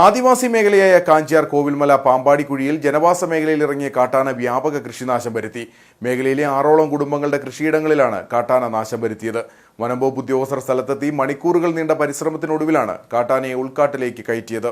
ആദിവാസി മേഖലയായ കാഞ്ചിയാർ കോവിൽമല പാമ്പാടിക്കുഴിയിൽ ജനവാസ മേഖലയിൽ ഇറങ്ങിയ കാട്ടാന വ്യാപക കൃഷിനാശം വരുത്തി. മേഖലയിലെ ആറോളം കുടുംബങ്ങളുടെ കൃഷിയിടങ്ങളിലാണ് കാട്ടാന നാശം വരുത്തിയത്. വനംവകുപ്പ് ഉദ്യോഗസ്ഥർ സ്ഥലത്തെത്തി മണിക്കൂറുകൾ നീണ്ട പരിശ്രമത്തിനൊടുവിലാണ് കാട്ടാനയെ ഉൾക്കാട്ടിലേക്ക് കയറ്റിയത്.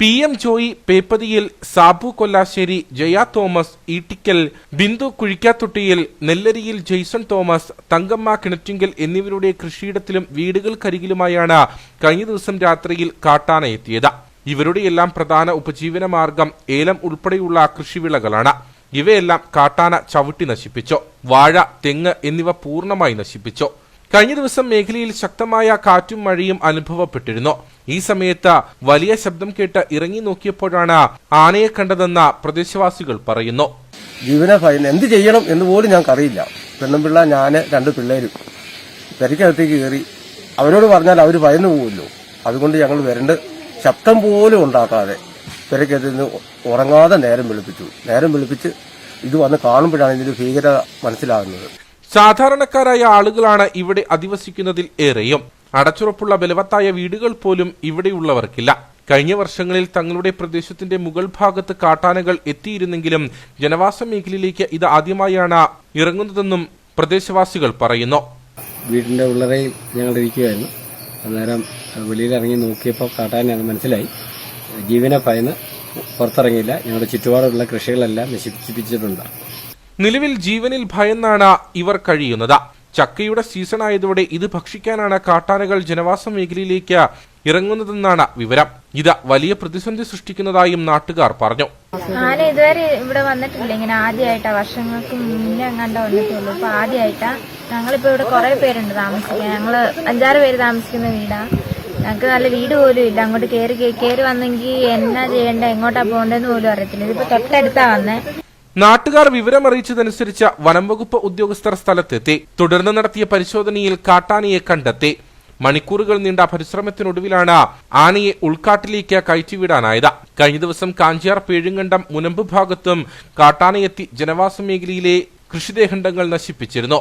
പി എം ജോയി പേപ്പതിയിൽ സാബു കൊല്ലാശ്ശേരി ജയ തോമസ് ഈട്ടിക്കൽ ബിന്ദു കുഴിക്കാത്തൊട്ടിയിൽ നെല്ലരിയിൽ ജെയ്സൺ തോമസ് തങ്കമ്മ കിണറ്റിങ്കൽ എന്നിവരുടെ കൃഷിയിടത്തിലും വീടുകൾക്കരികിലുമായാണ് കഴിഞ്ഞ ദിവസം രാത്രിയിൽ കാട്ടാന എത്തിയത്. ഇവരുടെയെല്ലാം പ്രധാന ഉപജീവന മാർഗം ഏലം ഉൾപ്പെടെയുള്ള കൃഷിവിളകളാണ്. ഇവയെല്ലാം കാട്ടാന ചവിട്ടി നശിപ്പിച്ചു. വാഴ തെങ്ങ് എന്നിവ പൂർണമായി നശിപ്പിച്ചു. കഴിഞ്ഞ ദിവസം മേഖലയിൽ ശക്തമായ കാറ്റും മഴയും അനുഭവപ്പെട്ടിരുന്നു. ഈ സമയത്ത് വലിയ ശബ്ദം കേട്ട് ഇറങ്ങി നോക്കിയപ്പോഴാണ് ആനയെ കണ്ടതെന്ന് പ്രദേശവാസികൾ പറയുന്നു. ജീവന ഭയം എന്ത് ചെയ്യണം എന്ന് പോലും ഞാൻ ഞങ്ങൾക്കറിയില്ല പെണ്ണുപിള്ള ഞാൻ രണ്ട് പിള്ളേരും. പെരക്കകത്തേക്ക് കയറി അവരോട് പറഞ്ഞാൽ അവർ ഭയന്നു പോകുമല്ലോ അതുകൊണ്ട് ഞങ്ങൾ വരണ്ട് ശബ്ദം പോലും ഉണ്ടാക്കാതെ പെരക്കകത്ത് നിന്ന് ഉറങ്ങാതെ നേരം വെളുപ്പിച്ചു. നേരം വെളുപ്പിച്ച് ഇത് വന്ന് കാണുമ്പോഴാണ് ഇതിന്റെ ഭീകരത മനസ്സിലാകുന്നത്. സാധാരണക്കാരായ ആളുകളാണ് ഇവിടെ അധിവസിക്കുന്നതിൽ ഏറെയും. അടച്ചുറപ്പുള്ള ബലവത്തായ വീടുകൾ പോലും ഇവിടെയുള്ളവർക്കില്ല. കഴിഞ്ഞ വർഷങ്ങളിൽ തങ്ങളുടെ പ്രദേശത്തിന്റെ മുകൾ ഭാഗത്ത് കാട്ടാനകൾ എത്തിയിരുന്നെങ്കിലും ജനവാസ മേഖലയിലേക്ക് ഇത് ആദ്യമായാണ് ഇറങ്ങുന്നതെന്നും പ്രദേശവാസികൾ പറയുന്നു. വീടിന്റെ ഉള്ളറയിൽ ഞങ്ങൾ ഇരിക്കുകയായിരുന്നു അന്നേരം വെളിയിൽ ഇറങ്ങി നോക്കിയപ്പോൾ കാട്ടാനാണ് മനസ്സിലായി. ജീവനെ ഭയന്ന് പുറത്തിറങ്ങിയില്ല. ഞങ്ങളുടെ ചുറ്റുപാടുള്ള കൃഷികളെല്ലാം നശിപ്പിച്ചിട്ടുണ്ട്. നിലവിൽ ജീവനിൽ ഭയന്നാണ് ഇവർ കഴിയുന്നത്. ചക്കയുടെ സീസൺ ആയതോടെ ഇത് ഭക്ഷിക്കാനാണ് കാട്ടാനകൾ ജനവാസ മേഖലയിലേക്ക് ഇറങ്ങുന്നതെന്നാണ് വിവരം. ഇത് വലിയ പ്രതിസന്ധി സൃഷ്ടിക്കുന്നതായും നാട്ടുകാർ പറഞ്ഞു. ആന ഇതുവരെ ഇവിടെ വന്നിട്ടില്ല. ഇങ്ങനെ ആദ്യമായിട്ടാ. വർഷങ്ങൾക്ക് മുന്നേ എങ്ങാണ്ട് വന്നിട്ടുള്ളൂ. ഇപ്പൊ ആദ്യമായിട്ടാ. ഞങ്ങളിപ്പോ ഇവിടെ കുറെ പേരുണ്ട് താമസിക്കാൻ. ഞങ്ങൾ അഞ്ചാറ് പേര് താമസിക്കുന്ന വീടാ. ഞങ്ങക്ക് നല്ല വീട് പോലും ഇല്ല. അങ്ങോട്ട് കേറി കേറി വന്നെങ്കിൽ എന്നാ ചെയ്യണ്ട? എങ്ങോട്ടാ പോകണ്ടെന്ന് പോലും അറിയത്തില്ല. ഇതിപ്പോ തൊട്ടടുത്താ വന്നേ. നാട്ടുകാർ വിവരമറിയിച്ചതനുസരിച്ച് വനംവകുപ്പ് ഉദ്യോഗസ്ഥർ സ്ഥലത്തെത്തി. തുടർന്ന് നടത്തിയ പരിശോധനയിൽ കാട്ടാനയെ കണ്ടെത്തി. മണിക്കൂറുകൾ നീണ്ട പരിശ്രമത്തിനൊടുവിലാണ് ആനയെ ഉൾക്കാട്ടിലേക്ക് കയറ്റിവിടാനായത്. കഴിഞ്ഞ ദിവസം കാഞ്ചിയാർ പേഴുങ്കണ്ടം മുനമ്പ് ഭാഗത്തും കാട്ടാനയെത്തി ജനവാസ മേഖലയിലെ കൃഷിദേഹണ്ഡങ്ങൾ നശിപ്പിച്ചിരുന്നു.